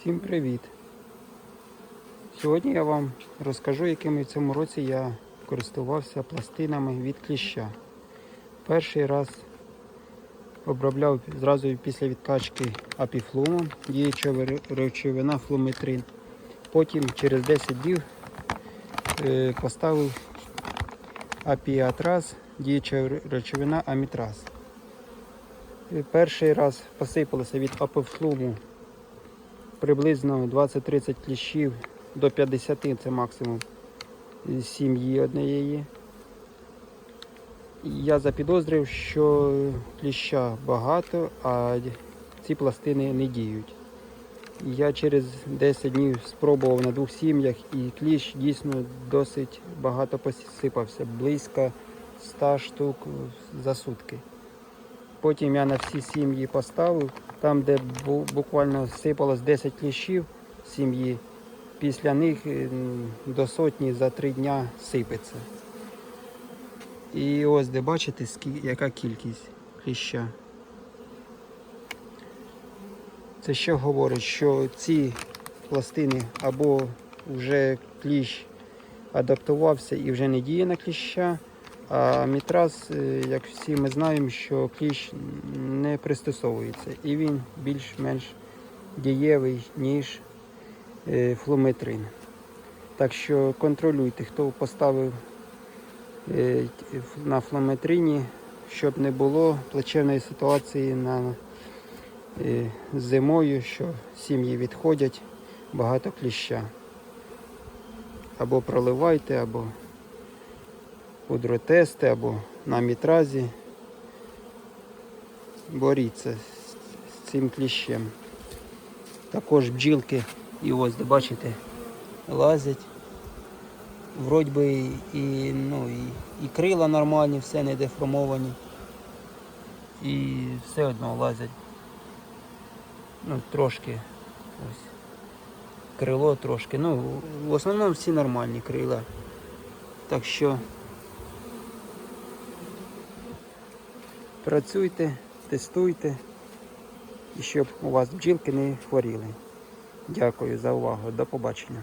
Всім привіт! Сьогодні я вам розкажу, якими в цьому році я користувався пластинами від кліща. Перший раз обробляв зразу після відкачки апіфлумом, діюча речовина флуметрин. Потім через 10 днів е, поставив апіатраз, діюча речовина амітраз. Перший раз посипалося від апіфлуму приблизно 20-30 кліщів до 50 це максимум сім'ї однієї. Я запідозрив, що кліща багато, а ці пластини не діють. Я через 10 днів спробував на двох сім'ях і кліщ дійсно досить багато посипався, близько 100 штук за сутки. Потім я на всі сім'ї поставив, там, де буквально сипалось 10 кліщів сім'ї, після них до сотні за три дня сипеться. І ось де бачите, яка кількість кліща. Це що говорить, що ці пластини або вже кліщ адаптувався і вже не діє на кліща, а мітраз, е, як всі ми знаємо, що кліщ не пристосовується і він більш-менш дієвий, ніж е, флуметрин. Так що контролюйте, хто поставив е, на флометрині, щоб не було плачевної ситуації на зимою, що сім'ї відходять, багато кліща. Або проливайте, або пудротести, або на мітразі. Боріться з, цим кліщем. Також бджілки, і ось бачите, лазять. Вроді би і, ну, і, і крила нормальні, все не деформовані. І все одно лазять. Ну, трошки ось. Крило трошки. Ну, в основному всі нормальні крила. Так що працюйте, тестуйте, і щоб у вас бджілки не хворіли. Дякую за увагу. До побачення.